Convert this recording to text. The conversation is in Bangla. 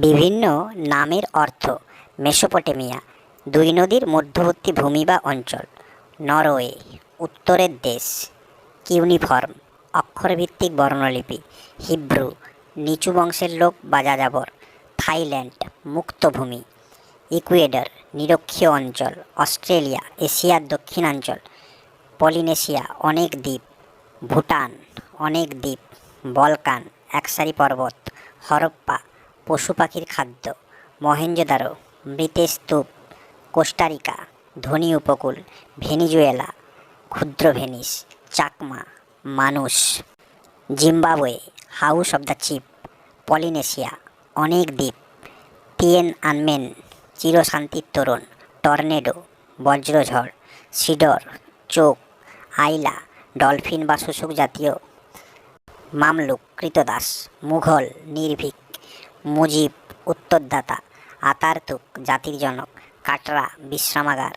বিভিন্ন নামের অর্থ, মেসোপটেমিয়া, দুই নদীর মধ্যবর্তী ভূমি বা অঞ্চল, নরওয়ে, উত্তরের দেশ, কিউনিফর্ম, অক্ষরভিত্তিক বর্ণলিপি, হিব্রু, নিচু বংশের লোক বা যাযাবর, থাইল্যান্ড, মুক্তভূমি, ইকুয়েডর, নিরক্ষীয় অঞ্চল, অস্ট্রেলিয়া, এশিয়ার দক্ষিণাঞ্চল, পলিনেশিয়া, অনেক দ্বীপ, ভুটান, অনেক দ্বীপ, বলকান, একসারি পর্বত, হরপ্পা পশু পাখির খাদ্য মহেঞ্জোদারো মৃতের স্তূপ, কোস্টারিকা, ধনী উপকূল, ভেনিজুয়েলা, ক্ষুদ্র ভেনিস, চাকমা, মানুষ, Zimbabwe, house of the chip, Polynesia, অনেক দ্বীপ, টিয়েন আনমেন, চিরশান্তির তরুণ, টর্নেডো, বজ্রঝড়, সিডর, চোখ, আইলা, ডলফিন বা শুশুক জাতীয়, মামলুক, কৃতদাস, মুঘল, নির্ভীক। মুজিব উত্তরদাতা আতারতুক জাতির জনক কাটরা বিশ্রামাগার